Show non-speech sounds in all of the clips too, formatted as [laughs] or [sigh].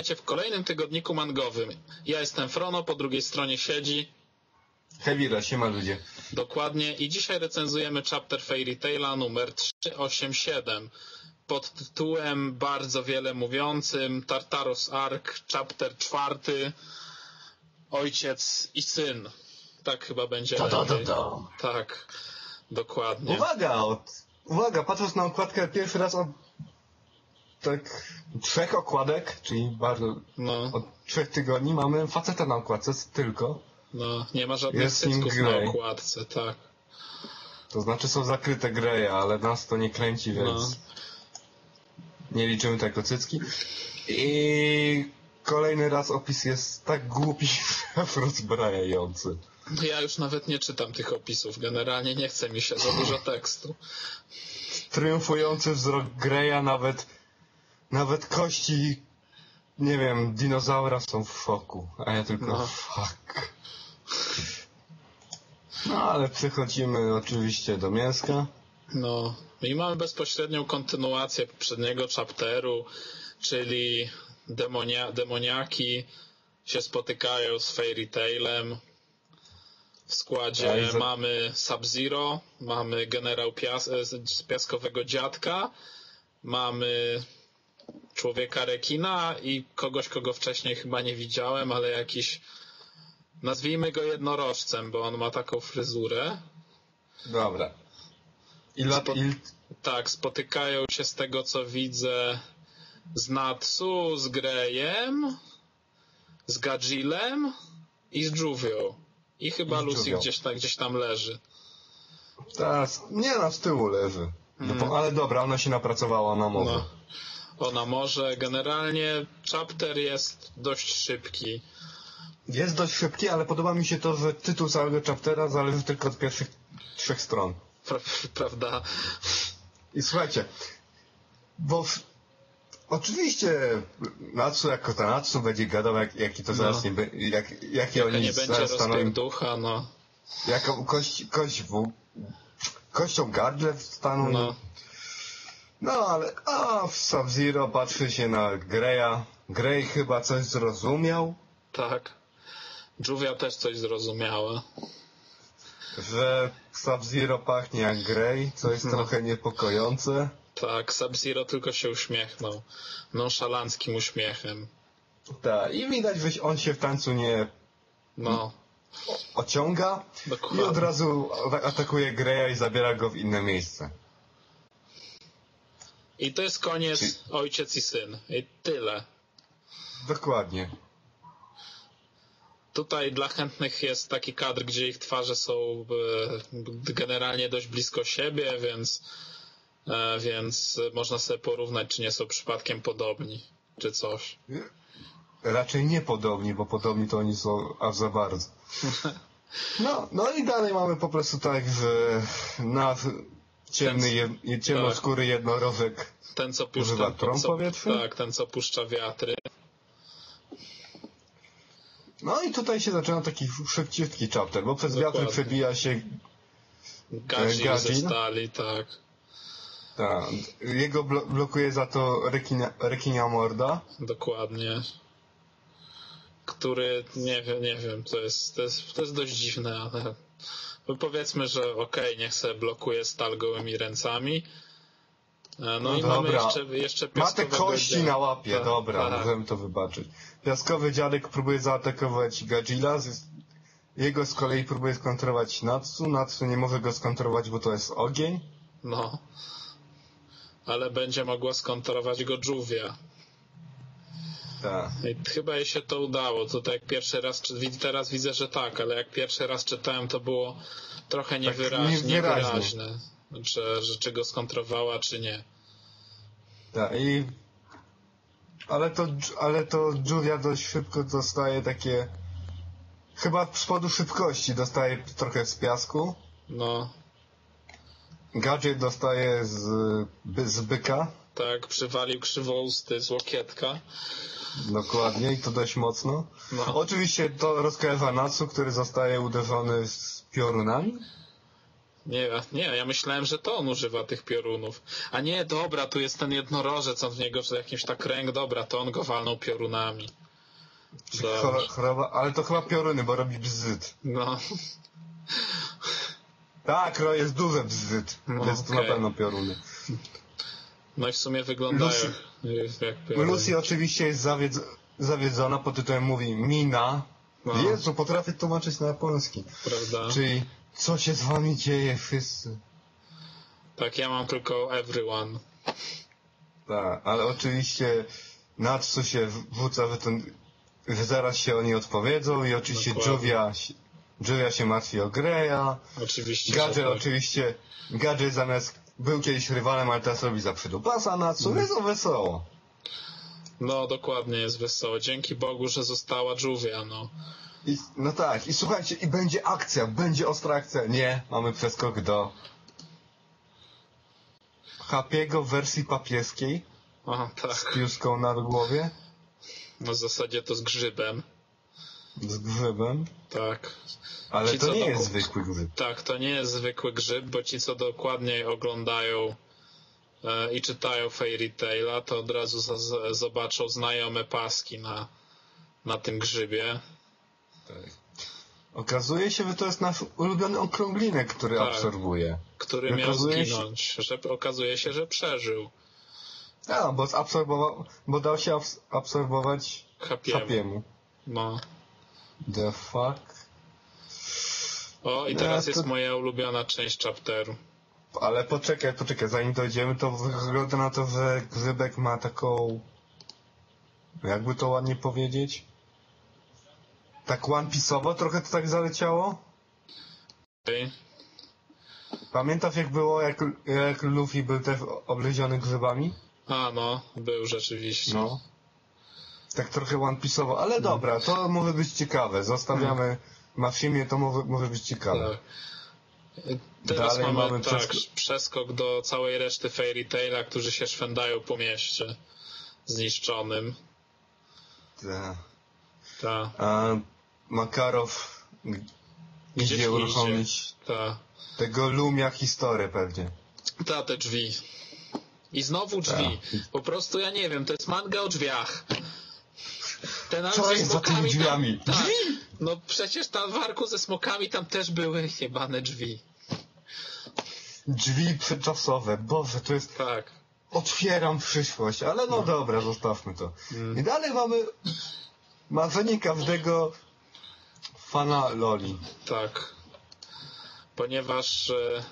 Witajcie w kolejnym tygodniku mangowym. Ja jestem Frono, po drugiej stronie siedzi Hewira, siema ludzie. dokładnie i dzisiaj recenzujemy chapter Fairy Taila numer 387 pod tytułem bardzo wiele mówiącym Tartarus Ark, chapter czwarty Ojciec i Syn. Tak chyba będzie. Da, da, lepiej. da. Tak, dokładnie. Uwaga, od, uwaga, patrząc na okładkę pierwszy raz od tak trzech okładek, czyli bardzo No, od trzech tygodni mamy faceta na okładce tylko. no, nie ma żadnych cycków na okładce, tak. To znaczy są zakryte greje, ale nas to nie kręci, więc No. nie liczymy jako cycki. I kolejny raz opis jest tak głupi, [laughs] rozbrajający. Ja już nawet nie czytam tych opisów. Generalnie nie chce mi się za dużo tekstu. triumfujący wzrok Greya, nawet, nawet kości, nie wiem, dinozaura są w szoku, a ja tylko No. fuck. No ale przechodzimy oczywiście do mięska. No i mamy bezpośrednią kontynuację poprzedniego chapteru, czyli demonia, demoniaki się spotykają z Fairy Tailem. W składzie za- mamy Sub-Zero, mamy generał pias z piaskowego dziadka, mamy człowieka rekina i kogoś, kogo wcześniej chyba nie widziałem, ale jakiś nazwijmy go jednorożcem, bo on ma taką fryzurę. Dobra. I, lat, Spo- Tak, spotykają się z tego co widzę z Natsu, z Grejem, z Gadzilem i z Juvią. I chyba I Lucy gdzieś tam, gdzieś tam leży. teraz, nie na z tyłu leży. No ale dobra, ona się napracowała na mowę. Mm. No. Ona może. Generalnie chapter jest dość szybki. Jest dość szybki, ale podoba mi się to, że tytuł całego chaptera zależy tylko od pierwszych trzech stron. Pra, prawda? I słuchajcie, bo w... oczywiście Natsu jako to Natsu będzie gadał, jak, jaki to zaraz No. nie będzie, jak, jakie To oni nie będzie stanowią, rozpierducha, no. jaką kość, kość w, kością gardle staną. no. No. ale, a w Sub-Zero patrzy się na Greya. Grey chyba coś zrozumiał, Tak. Juvia też coś zrozumiała. że Sub-Zero pachnie jak Grey, co jest No. trochę niepokojące. Tak, Sub-Zero tylko się uśmiechnął. Nonszalanckim uśmiechem. Tak, i widać, że on się w tańcu nie No, ociąga i dokładnie. od razu atakuje Greya i zabiera go w inne miejsce. I to jest koniec ojciec i syn. I tyle. Dokładnie. Tutaj dla chętnych jest taki kadr, gdzie ich twarze są e, generalnie dość blisko siebie, więc, e, więc można sobie porównać, czy nie są przypadkiem podobni, czy coś. Raczej niepodobni, bo podobni to oni są aż za bardzo. [laughs] No, no i dalej mamy po prostu tak, że na ciemny, je, ciemnoskóry jednorożek Ten, co puszcza, Używa trąb tak, ten, co puszcza wiatry. No i tutaj się zaczyna taki szybciutki chapter, bo przez wiatry Dokładnie. przebija się Gadzin ze Gadzin? stali, tak. ta, jego blo blokuje za to rekinia, rekinia morda. Dokładnie. Który, nie wiem, nie wiem, to jest, to jest, to jest dość dziwne, ale no powiedzmy, że okej, niech se blokuje stal gołymi ręcami. E, No, No i mamy dobra. jeszcze, jeszcze Ma te kości dzia- na łapie, Tak, dobra, tak. możemy to wybaczyć. Piaskowy dziadek próbuje zaatakować Gadzilla, jego z kolei próbuje skontrować Natsu, Natsu nie może go skontrować, bo to jest ogień. No. Ale będzie mogła skontrolować go Juvia. Tak. I chyba jej się to udało. Tutaj jak pierwszy raz, czy teraz widzę, że tak, ale jak pierwszy raz czytałem, to było trochę niewyraźne, Tak, niewyraźnie. niewyraźne że, że czy go skontrowała, czy nie. Tak, i... Ale to, ale to Julia dość szybko dostaje takie... Chyba z powodu szybkości dostaje trochę z piasku. No, Gadżet dostaje z, z byka. tak, przywalił krzywousty z łokietka. Dokładnie, i to dość mocno. No. Oczywiście to rozkaźwa Natsu, który zostaje uderzony z piorunami. Nie, nie, ja myślałem, że to on używa tych piorunów. A nie, dobra, tu jest ten jednorożec, on w niego że jakiś tak ręk, dobra, to on go walnął piorunami. Chora- Choroba, ale to chyba pioruny, bo robi bzyt. No, Tak, jest duże bzyt, No, więc to okej. na pewno pioruny. no i w sumie wyglądają Lucy- jak pioruny. Lucy oczywiście jest zawiedz, zawiedzona, pod tytułem mówi Mina. No. Jezu, potrafię tłumaczyć na japoński. Prawda? Czyli, co się z wami dzieje wszyscy? Tak, ja mam tylko everyone. Tak, ale oczywiście Natsu się wrzuca w ten, że zaraz się oni odpowiedzą i oczywiście Dokładnie. Juvia, się- martwi o Greya. Oczywiście. Gadże że tak. oczywiście, Gadże zamiast był kiedyś rywalem, ale teraz robi za przydupasa Natsu, jest to wesoło. No, dokładnie jest wesoło. Dzięki Bogu, że została Juvia, no. I, no tak, i słuchajcie, i będzie akcja, będzie ostra akcja. Nie, mamy przeskok do Happy'ego w wersji papieskiej Aha, z tak. piłską na głowie, No w zasadzie to z grzybem. z grzybem, Tak. ale Ci, to nie do- jest zwykły grzyb. Tak, to nie jest zwykły grzyb, bo ci, co dokładniej oglądają i czytają Fairy Taila, to od razu zobaczą znajome paski na, na tym grzybie. Okazuje się, że to jest nasz ulubiony okrąglinek, który Tak. absorbuje. który miał okazuje się- zginąć, że okazuje się, że przeżył. A, bo zabsorbował, bo dał się abs- absorbować Hapiemu. Hapiemu. No. The fuck? O, i teraz Ja to- jest moja ulubiona część chapteru. Ale poczekaj, poczekaj, zanim dojdziemy, to wygląda na to, że grzybek ma taką... Jakby to ładnie powiedzieć? Tak one piece'owo trochę to tak zaleciało? Okej. Pamiętasz jak było, jak, jak Luffy był też obleziony grzybami? A, no, był rzeczywiście. No. Tak trochę one piece'owo, ale dobra, to może być ciekawe. Zostawiamy Mafimie, to może, może być ciekawe. Tak. Teraz Dalej mamy, mamy tak, przeskok- przeskok do całej reszty Fairy Taila, którzy się szwędają po mieście zniszczonym. Tak. Ta, A Makarow g- Gdzieś idzie idzie. uruchomić ta, tego Lumia historię pewnie. ta, te drzwi. I znowu drzwi. Tak. Po prostu ja nie wiem, to jest manga o drzwiach. Ten Co jest za tymi smokami drzwiami? Tam. No przecież tam w arku ze smokami tam też były jebane drzwi. Drzwi przedczasowe, Boże, to jest... Tak. Otwieram przyszłość, ale no dobra, zostawmy to. Mm. I dalej mamy marzenie każdego fana Loli. Tak. Ponieważ e,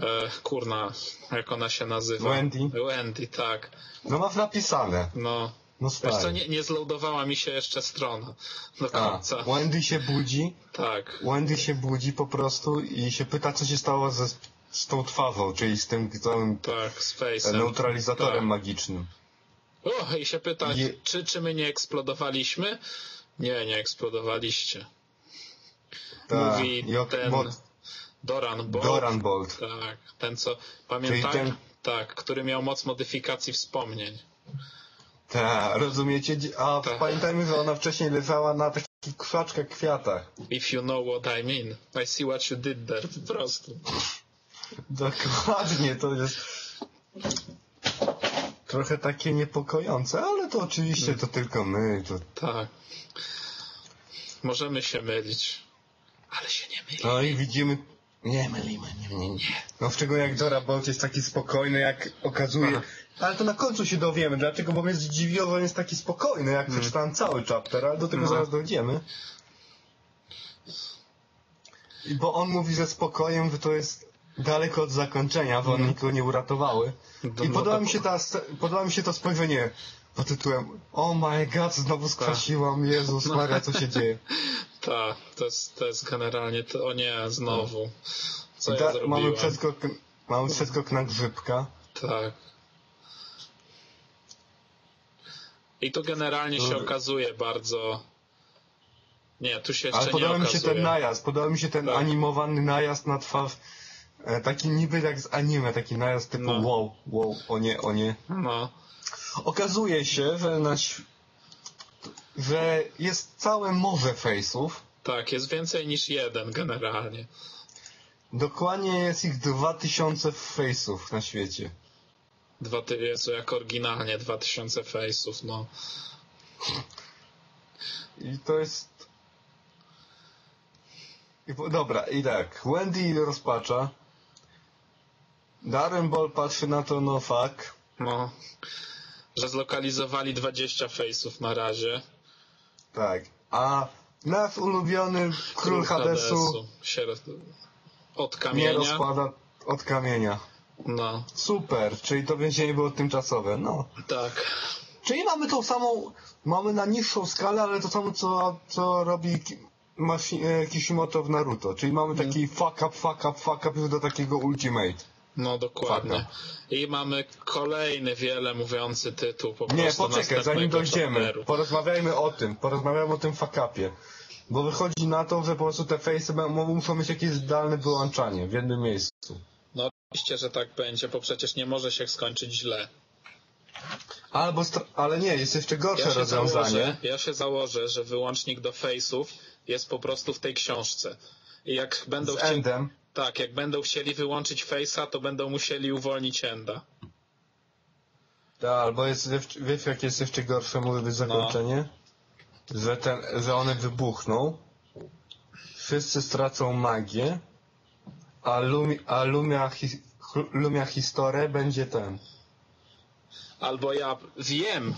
e, kurna, jak ona się nazywa? Wendy? Wendy, tak. No masz napisane. No. No Wiesz co, stary. nie, nie zloadowała mi się jeszcze strona do A, końca. Wendy się budzi, Tak. Wendy się budzi po prostu i się pyta, co się stało ze, z tą twarzą, czyli z tym całym Tak, z Face'em. neutralizatorem Tak. magicznym. O, i się pyta, Je- czy, czy my nie eksplodowaliśmy? Nie, nie eksplodowaliście. Tak, Mówi ten Doran Bolt. Doran Bolt. Tak, ten co, pamiętam, ten- tak, który miał moc modyfikacji wspomnień. Tak, rozumiecie? A Tak. pamiętajmy, że ona wcześniej leżała na takich krzaczkach kwiatach. If you know what I mean. I see what you did there, po prostu. Dokładnie, to jest trochę takie niepokojące, ale to oczywiście to tylko my. To... Tak. Możemy się mylić. Ale się nie myli. No i widzimy... Nie mylimy, nie, nie, nie. No w szczególnie jak Dora Bolt jest taki spokojny, jak okazuje... Aha. Ale to na końcu się dowiemy, dlaczego, bo mnie zdziwiło, że on jest taki spokojny, jak przeczytałem cały chapter, ale do tego No. zaraz dojdziemy. I bo on mówi, że spokojem, że to jest daleko od zakończenia, bo one nikogo nie uratowały. No, I no podoba mi się ta, podoba mi się to spojrzenie pod tytułem Oh my god, znowu skwasiłam, Jezus Maria, co się dzieje. [laughs] Tak, to jest, to jest generalnie to, o nie, znowu. Co ja Da, zrobiłem? mamy, przeskok, mamy przeskok na grzybka. Tak. I tu generalnie się No. okazuje bardzo... Nie, tu się jeszcze Ale nie podoba mi się ten najazd, podoba mi się ten Tak. animowany najazd na twarz. E, taki niby jak z anime, taki najazd typu No. wow, wow, o nie, o nie. No, Okazuje się, że na, ś- że jest całe morze face'ów tak, jest więcej niż jeden generalnie. Dokładnie jest ich 2000 face'ów na świecie. Dwa ty, Jezu, jak oryginalnie 2000 face'ów, no. I to jest... I, dobra, i tak. Wendy rozpacza. Darren Ball patrzy na to, no fuck. No. Że zlokalizowali 20 face'ów na razie. Tak. A nasz ulubiony król Hadesu się roz... od nie kamienia. rozpada od kamienia. No, Super, czyli to więzienie było tymczasowe. No. tak. Czyli mamy tą samą, mamy na niższą skalę, ale to samo co, co robi e, Kishimoto w Naruto. Czyli mamy Mhm. taki fuck up, fuck up, fuck up już do takiego ultimate. No dokładnie. Faka. I mamy kolejny wiele mówiący tytuł po Nie, prostu poczekaj, zanim dojdziemy, porozmawiajmy o tym, porozmawiajmy o tym fuck upie. Bo wychodzi na to, że po prostu te face muszą mieć jakieś zdalne wyłączanie w jednym miejscu. No oczywiście, że tak będzie, bo przecież nie może się skończyć źle. Albo, ale nie, jest jeszcze gorsze Ja rozwiązanie. założę, ja się założę, że wyłącznik do face'ów jest po prostu w tej książce. I jak będą Z chcieli, endem. Tak, jak będą chcieli wyłączyć face'a, to będą musieli uwolnić enda. Tak, albo jest, wiesz jakie jest jeszcze gorsze może No. być zakończenie? Że, ten, że one wybuchną, wszyscy stracą magię, a, lumi, a Lumia, hi, Lumia Historie będzie ten. Albo ja wiem,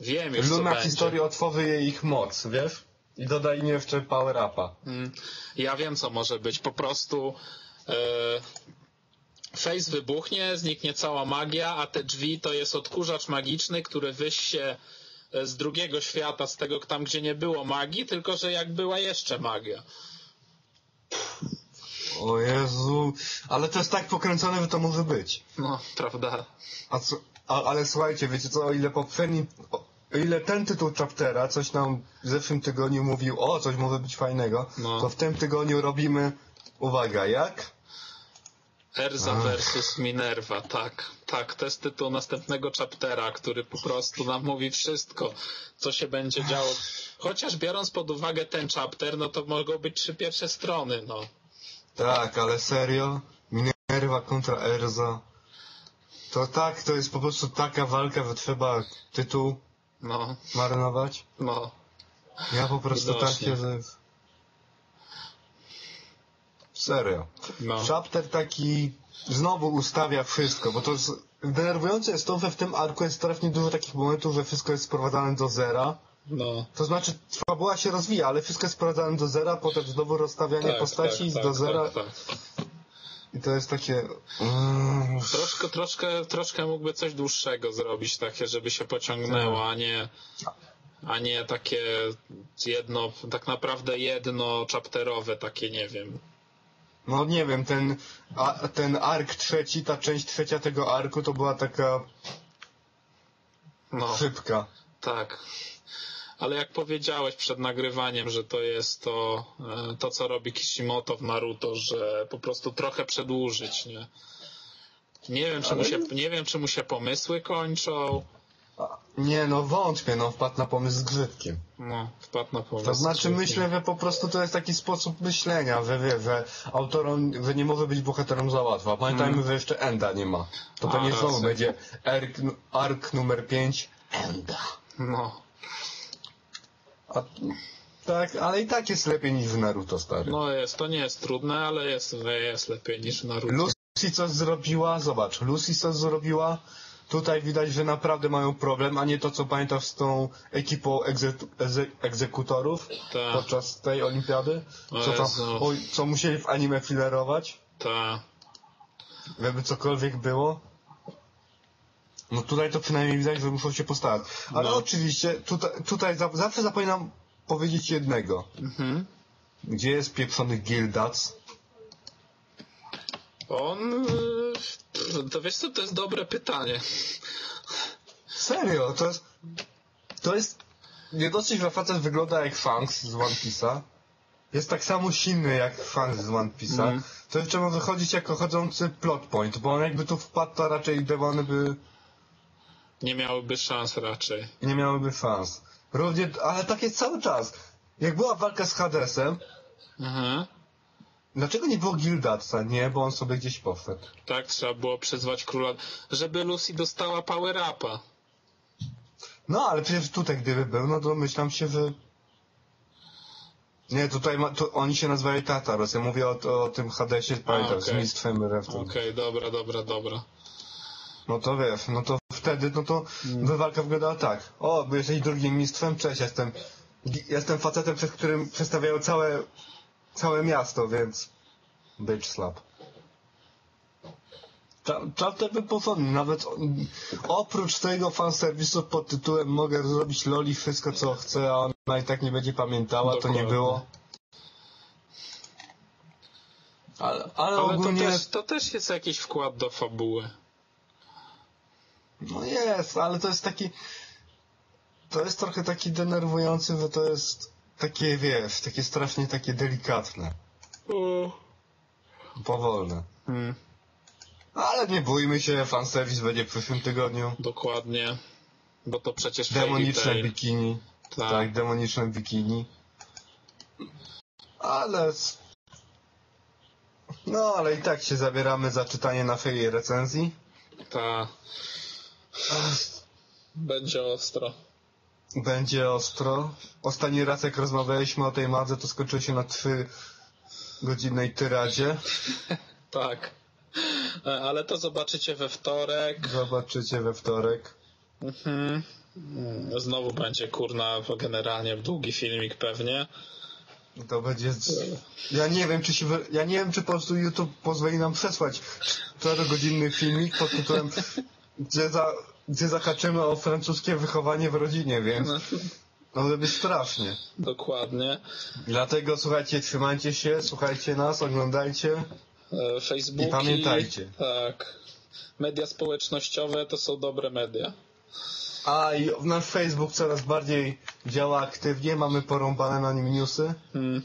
wiem już co Lumia będzie. Historii otworzy jej ich moc, wiesz? I doda im jeszcze power upa. Mm, Ja wiem, co może być. Po prostu e, face wybuchnie, zniknie cała magia, a te drzwi to jest odkurzacz magiczny, który wyś się e, z drugiego świata, z tego tam, gdzie nie było magii, tylko że jak była jeszcze magia. O Jezu, ale to jest tak pokręcone, że to może być. No, prawda. A co, a, ale słuchajcie, wiecie co, o ile poprzedni, o, o ile ten tytuł chaptera coś nam w zeszłym tygodniu mówił, o, coś może być fajnego, No. to w tym tygodniu robimy, uwaga, jak? Erza Ach. versus Minerva, tak. Tak, to jest tytuł następnego chaptera, który po prostu nam mówi wszystko, co się będzie działo. Chociaż biorąc pod uwagę ten chapter, no to mogą być trzy pierwsze strony, no. Tak, ale serio? Minerva kontra Erza. To tak, to jest po prostu taka walka, że trzeba tytuł No, marnować. no. Ja po prostu tak Widocznie. się... że- Serio. No. Chapter taki znowu ustawia wszystko, bo to jest... Denerwujące jest to, że w tym arku jest strasznie dużo takich momentów, że wszystko jest sprowadzane do zera. No, To znaczy, fabuła się rozwija, ale wszystko jest sprowadzane do zera, potem znowu rozstawianie tak, postaci tak, do tak, zera Tak, tak. I to jest takie... Mm, Troszkę, troszkę, troszkę mógłby coś dłuższego zrobić, takie, żeby się pociągnęło, a nie, a nie takie jedno, tak naprawdę jedno chapterowe, takie, nie wiem. No nie wiem, ten, a, ten ark trzeci, ta część trzecia tego arku to była taka No, szybka. tak. Ale jak powiedziałeś przed nagrywaniem, że to jest to, e, to co robi Kishimoto w Naruto, że po prostu trochę przedłużyć, nie? Nie wiem, czy mu się, nie wiem, czy mu się pomysły kończą. Nie no, wątpię, no wpadł na pomysł z grzybkiem. No, wpadł na pomysł. To znaczy myślę, że po prostu to jest taki sposób myślenia, że wie, że autorom, że nie może być bohaterem za łatwo. Pamiętajmy, że jeszcze Enda nie ma. To pewnie znowu będzie ark, ark numer 5 Enda. No, A, tak, ale i tak jest lepiej niż w Naruto, stary. no jest, to nie jest trudne, ale jest, jest lepiej niż w Naruto. Lucy coś zrobiła, zobacz, Lucy coś zrobiła. Tutaj widać, że naprawdę mają problem, a nie to, co pamiętasz z tą ekipą egze- egze- egzekutorów Tak. podczas tej olimpiady. O Co, tam, oj, co musieli w anime filerować, Ta, żeby cokolwiek było. No tutaj to przynajmniej widać, że muszą się postarać. Ale No. oczywiście, tutaj, tutaj za, zawsze zapominam powiedzieć jednego. mhm. Gdzie jest pieprzony Gildac? On, y, to wiesz co, to jest dobre pytanie. Serio, to jest... To jest... Nie dosyć, że facet wygląda jak Shanks z One Piece'a. Jest tak samo silny jak Shanks z One Piece'a. Mm. To jeszcze może chodzić jako chodzący plot point, bo on jakby tu wpadł, to raczej demony by Nie miałyby szans raczej. nie miałyby szans. Równie, ale tak jest cały czas. Jak była walka z Hadesem, Mhm. Dlaczego nie było Gildatsa? Nie, bo on sobie gdzieś poszedł. Tak, trzeba było przyzwać króla, żeby Lucy dostała power upa. No, ale przecież tutaj gdyby był, no to myślam się, że... Nie, tutaj ma, oni się nazywają Tataros. Ja mówię o, o tym Hadesie, pamiętam, z okej. Mistwem Reftem. Okej, dobra, dobra, dobra. No to wiesz, no to wtedy, no to Mm. walka wyglądała tak. O, bo jesteś drugim mistrzem, cześć, jestem, jestem facetem, przez którym przestawiają całe, całe miasto, więc bitch slap. Chapter był porządny, nawet oprócz tego fanserwisu pod tytułem mogę zrobić Loli wszystko co chcę, a ona i tak nie będzie pamiętała, to nie Dokładnie. było. Ale, ale, Ale to ogólnie... też, to też jest jakiś wkład do fabuły. No jest, ale to jest taki. To jest trochę taki denerwujący, że to jest takie, wiesz, takie strasznie takie delikatne, powolne. Hmm, Ale nie bójmy się, fanserwis będzie w przyszłym tygodniu. dokładnie. Bo to przecież Demoniczne bikini. Tak. Tak, demoniczne bikini. Ale... No, ale i tak się zabieramy za czytanie naszej recenzji. Ta. Będzie ostro. Będzie ostro. Ostatni raz jak rozmawialiśmy o tej madze, to skończyło się na 3 godzinnej tyradzie. [laughs] Tak. E, Ale to zobaczycie we wtorek. Zobaczycie we wtorek. Mhm. Mm, Znowu będzie kurna generalnie długi filmik pewnie. To będzie... Ja nie wiem, czy się... Ja nie wiem, czy po prostu YouTube pozwoli nam przesłać 4-godzinny filmik pod tytułem gdzie, za, gdzie zahaczymy o francuskie wychowanie w rodzinie, więc może być strasznie. Dokładnie. Dlatego słuchajcie, trzymajcie się, słuchajcie nas, oglądajcie. E, Facebooki. I pamiętajcie. Tak. Media społecznościowe to są dobre media. A i nasz Facebook coraz bardziej działa aktywnie, mamy porąbane na nim newsy. Hmm.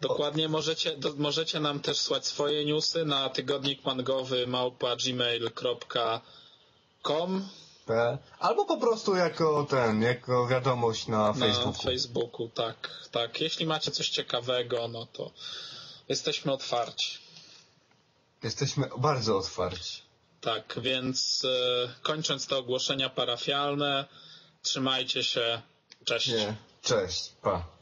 Dokładnie możecie, do, możecie nam też słać swoje newsy na tygodnik mangowy małpa gmail.com. Albo po prostu jako ten, jako wiadomość na na Facebooku. Facebooku, tak, tak. Jeśli macie coś ciekawego, no to jesteśmy otwarci. Jesteśmy bardzo otwarci. Tak, więc e, kończąc te ogłoszenia parafialne, trzymajcie się. Cześć. Nie. Cześć, pa.